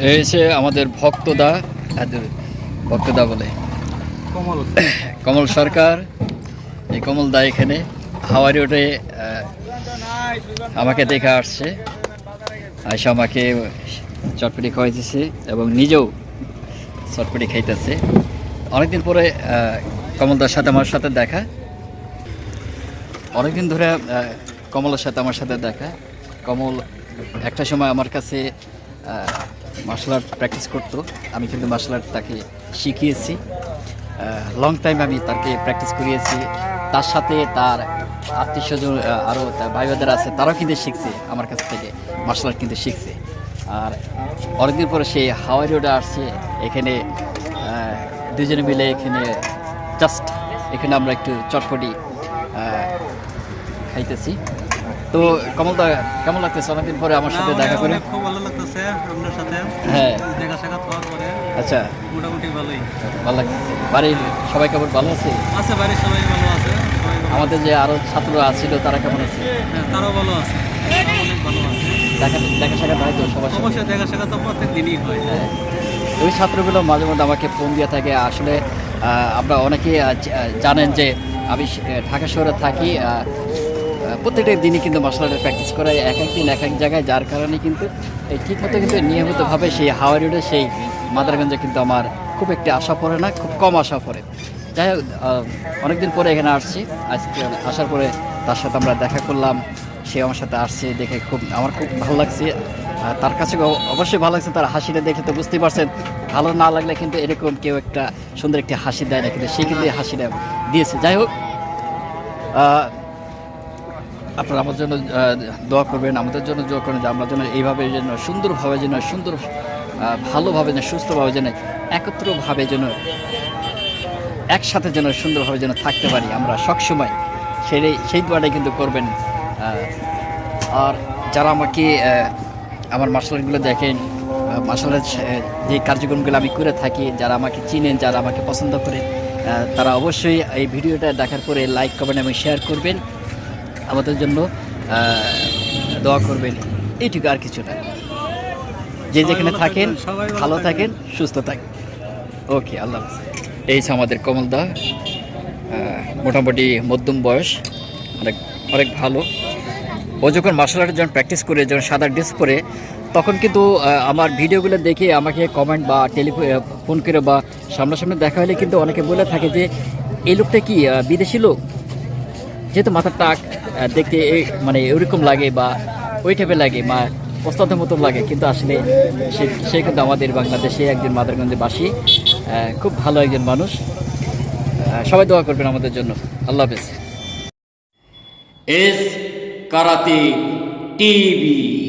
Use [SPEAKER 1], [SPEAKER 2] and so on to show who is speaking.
[SPEAKER 1] হচ্ছে আমাদের ভক্তদা ভক্তদা বলে।
[SPEAKER 2] কমল।
[SPEAKER 1] কমল সরকার এই কমল দা এখানে হাওয়াই রোডে আমাকে দেখে আসছে। আয়সা আমাকে চটপটি খাওয়াইতেছে এবং নিজেও চটপটি খাইতেছে। অনেকদিন পরে কমলদার সাথে আমার সাথে দেখা। অনেকদিন ধরে কমলের সাথে আমার সাথে দেখা। কমল একটা সময় আমার কাছে মার্শাল আর্ট প্র্যাকটিস করতো। আমি কিন্তু মার্শাল আর্ট তাকে শিখিয়েছি। লং টাইম আমি তাকে প্র্যাকটিস করিয়েছি। তার সাথে তার আত্মীয় স্বজন আরও তার ভাই বোনেরা আছে, তারাও কিন্তু শিখছে, আমার কাছ থেকে মার্শাল আর্ট কিন্তু শিখছে। আর অনেকদিন পরে সে হাওয়াই রোডে আসছে, এখানে দুজনে মিলে এখানে জাস্ট এখানে আমরা একটু চটপটি খাইতেছি। তো কমলদা কেমন লাগতেছে? অনেকদিন পরে আমার সাথে দেখা করে।
[SPEAKER 2] খুব ভালো লাগতেছে আপনার সাথে।
[SPEAKER 1] হ্যাঁ।
[SPEAKER 2] দেখা সাক্ষাৎ হওয়ার পরে
[SPEAKER 1] আচ্ছা।
[SPEAKER 2] মোটামুটি ভালোই।
[SPEAKER 1] ভালো লাগতেছে বাড়ির সবাই কেমন? ভালো আছে?
[SPEAKER 2] আছে বাড়ির সবাই ভালো আছে
[SPEAKER 1] আমাদের যে আরও ছাত্ররা ছিল তারা কেমন আছে?
[SPEAKER 2] হ্যাঁ, তারাও ভালো আছে। অনেক ভালো আছে
[SPEAKER 1] দেখা দেখা সাক্ষাৎ হয় তো সবার
[SPEAKER 2] অবশ্যই দেখা সাক্ষাৎ তো প্রত্যেক দিনই হয়।
[SPEAKER 1] হ্যাঁ। ওই ছাত্রগুলো মাঝে মধ্যে আমাকে ফোন দিয়ে থাকে। আসলে আমরা অনেকেই জানেন যে আমি ঢাকা শহরে থাকি প্রত্যেকটা দিনই কিন্তু মার্শাল আর্টের প্র্যাকটিস করাই এক এক দিন, এক এক জায়গায়। যার কারণে কিন্তু এই ঠিকমতো কিন্তু নিয়মিতভাবে সেই হাওয়া রোডে সেই মাদারগঞ্জে কিন্তু আমার খুব একটি আশা পড়ে না, খুব কম আশা পড়ে। যাই হোক অনেকদিন পরে এখানে আসছি। আজকে আসার পরে তার সাথে আমরা দেখা করলাম। সে আমার সাথে আসছে দেখে খুব, আমার খুব ভালো লাগছে। তার কাছে অবশ্যই ভালো লাগছে তার হাসিটা দেখে তো বুঝতেই পারছেন। ভালো না লাগলে কিন্তু এরকম কেউ একটা সুন্দর একটি হাসি দেয় না, কিন্তু সে কিন্তু হাসিটা দিয়েছে। যাই হোক আপনারা আমার জন্য দোয়া করবেন আমাদের জন্য দোয়া করবেন যে আমরা যেন এইভাবে যেন সুন্দরভাবে যেন সুন্দর ভালোভাবে যেন সুস্থভাবে যেন একত্রভাবে যেন একসাথে যেন সুন্দরভাবে যেন থাকতে পারি আমরা সবসময়। সেই সেই দোয়াটাই কিন্তু করবেন। আর যারা আমাকে আমার মার্শাল আর্টগুলো দেখেন মার্শাল আর্ট যে কার্যক্রমগুলো আমি করে থাকি যারা আমাকে চিনেন যারা আমাকে পছন্দ করে আহ, তারা অবশ্যই এই ভিডিওটা দেখার পরে লাইক কমেন্ট এবং শেয়ার করবেন। আমাদের জন্য দোয়া করবেন। এইটুকু আর কিছু না। যে যেখানে থাকেন
[SPEAKER 2] ভালো
[SPEAKER 1] থাকেন সুস্থ থাকেন। ওকে আল্লাহ। এই আমাদের কমলদা মোটামুটি মধ্যম বয়স অনেক অনেক ভালো। ও যখন মার্শাল আর্টের যখন প্র্যাকটিস করে যখন সাদা ড্রেস পরে তখন কিন্তু আমার ভিডিওগুলো দেখে আমাকে কমেন্ট বা টেলিফোন ফোন করে বা সামনাসামনি দেখা হলে কিন্তু অনেকে বলে থাকে যে এই লোকটা কি বিদেশি লোক? যেহেতু মাথার টাক দেখতে মানে ওইরকম লাগে বা ওই টাইপের লাগে মা ওস্তাদের মতো লাগে। কিন্তু আসলে সে সে কিন্তু আমাদের বাংলাদেশে একজন মাদারগঞ্জে বাসী খুব ভালো একজন মানুষ। সবাই দোয়া করবেন আমাদের জন্য। আল্লাহ হাফেজ। S karate TV.